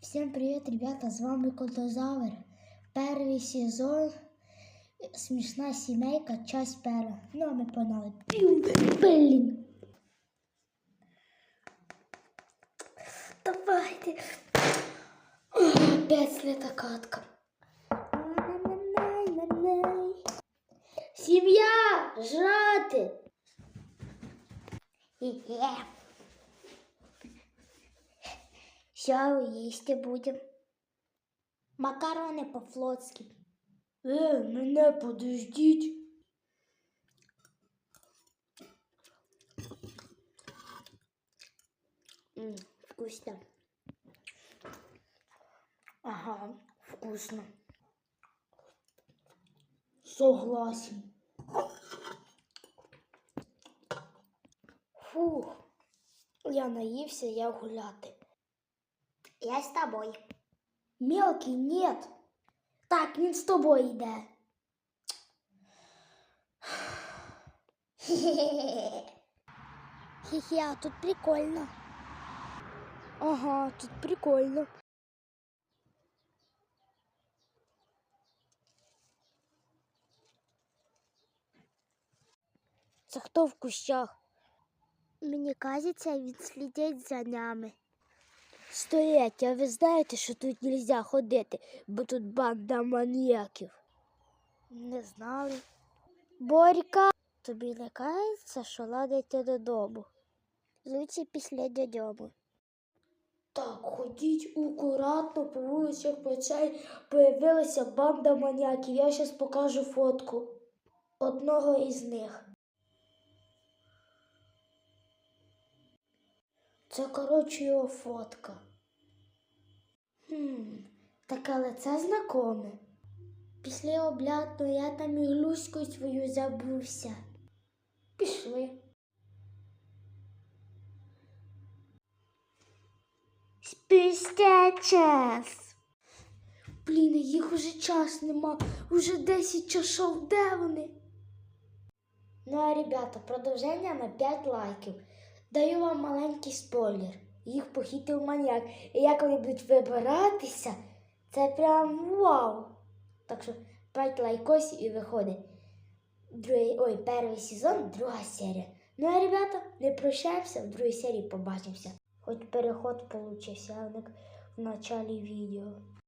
Всем привет, ребята, с вами Котозавр. Первый сезон Смешная семейка, часть первая. Ну, а ми погнали. Пів, блін. Давайте. Ой, Опять слета катка. Най-най-най-най-най. Сім'я! Жрати! Є. Що їсти будемо? Макарони по-флотськи. Е, мене подождіть. М, вкусно. Ага, вкусно. Согласен. Фух, я наївся, я гуляти. Я з тобою. Мелкий, нет. Так, він з тобою йде. Хе-хе, а тут прикольно. Ага, тут прикольно. Це хто в кущах? Мені кажеться, він слідить за нами. Стоять, а ви знаєте, що тут нельзя ходити, бо тут банда маніяків. Не знали. Борька, тобі не кажеться, що ладайте додому. Лучше після додому. Так, ходіть акуратно по вулицях печей появилася банда маніяків. Я зараз покажу фотку одного із них. Це, коротше, його фотка. Хм, таке лице знакоме. Після обляду я там і глузьку свою забувся. Пішли. Спустя час. Блін, їх уже час нема. Уже 10 часов. Де вони? Ну а ребята, продовження на 5 лайків. Даю вам маленький спойлер. Їх похитив маньяк. І як вони будуть вибиратися, це прям вау. Так що 5 лайкосів і виходить. Другий, ой, перший сезон, друга серія. Ну а ребята, не прощаємося, в другій серії побачимося. Хоч переход получився, як в началі відео.